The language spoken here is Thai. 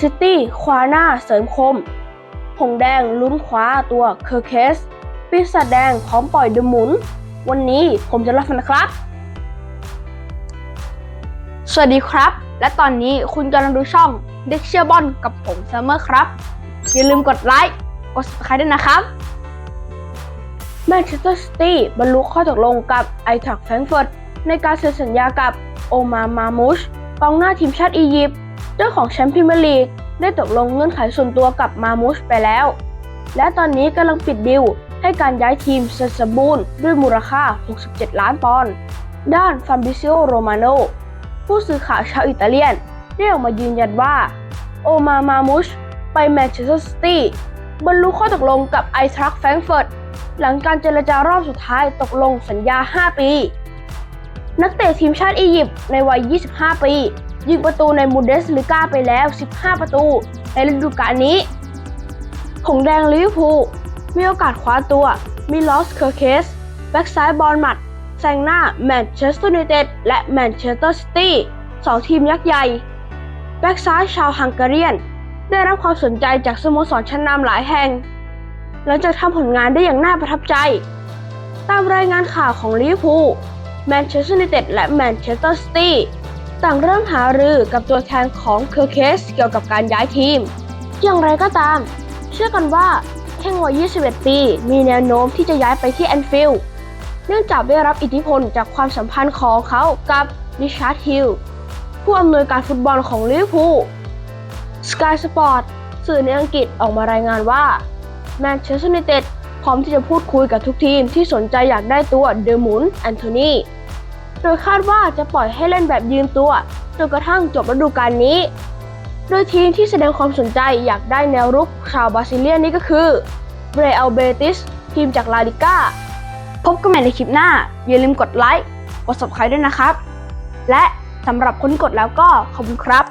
ซิตี้คว้าหน้าเสริมคม หงแดงลุ้นคว้าตัวเคอร์เคส ปีศาจแดงพร้อมปล่อยเดอะหมุน วันนี้ผมจะรับฟันนะครับ สวัสดีครับ และตอนนี้คุณกำลังดูช่องเด็กเชียร์บอลกับผมเซมเมอร์ครับ อย่าลืมกดไลค์ กด subscribe ด้วยนะครับแมนเชสเตอร์ซิตี้บรรลุข้อตกลงกับไอทักแฟรงเฟิร์ตในการเซ็นสัญญากับโอมามามูชกองหน้าทีมชาติอียิปต์เจ้าของแชมป์พรีเมียร์ลีก ได้ตกลงเงื่อนไขส่วนตัวกับมามูชไปแล้ว และตอนนี้กำลังปิดดิวให้การย้ายทีมเสร็จสมบูรณ์ด้วยมูลค่า 67 ล้านปอนด์ด้านฟาบิซิโอโรมาโนผู้สื่อข่าวชาวอิตาเลียนได้ออกมายืนยันว่า โอมามามุชไปแมนเชสเตอร์ซิตี้บรรลุข้อตกลงกับไอทรัคแฟรงเฟิร์ตหลังการเจรจารอบสุดท้ายตกลงสัญญา 5 ปี นักเตะทีมชาติอียิปต์ในวัย 25 ปี ยิงประตูในมูเดสลิก้าไปแล้ว 15 ประตู ในฤดูกาลนี้หงแดงลิเวอร์พูลมีโอกาสคว้าตัว มิลอส เคอร์เคส แบ็กซ้ายบอลหมัดแซงหน้าแมนเชสเตอร์ยูไนเต็ดและแมนเชสเตอร์ซิตี้สองทีมยักษ์ใหญ่ แบ็กซ้ายชาวฮังการีนได้รับความสนใจจากสโมสรชั้นนำหลายแห่ง หลังจากทำผลงานได้อย่างน่าประทับใจ ตามรายงานข่าวของลิเวอร์พูลแมนเชสเตอร์ยูไนเต็ดและแมนเชสเตอร์ซิตี้ ต่างเริ่มหารือกับตัวแทนของเคอร์เคสเกี่ยวกับการย้ายทีม อย่างไรก็ตาม เชื่อกันว่าแข้งวัย 21 ปี มีแนวโน้มที่จะย้ายไปที่แอนฟิลด์เนื่องจากได้รับอิทธิพลจากความสัมพันธ์ของเขากับริชาร์ดฮิลผู้อำนวยการฟุตบอลของลิเวอร์พูล Sky Sport สื่อในอังกฤษออกมารายงานว่าแมนเชสเตอร์ยูไนเต็ดพร้อมที่จะพูดคุยกับทุกทีมที่สนใจอยากได้ตัวเดอ m มุนแอนโทนี โดยคาดว่าจะปล่อยให้เล่นแบบยืมตัวจนกระทั่งจบฤดูกาลนี้ โดยทีมที่แสดงความสนใจอยากได้แนวรุกชาวบราซิเลียนนี่ก็คือเบรอัลเบติสทีมจากลาลิก้า พบกันใหม่ในคลิปหน้า อย่าลืมกดไลค์ กด subscribe ด้วยนะครับ และสำหรับคนกดแล้วก็ขอบคุณครับ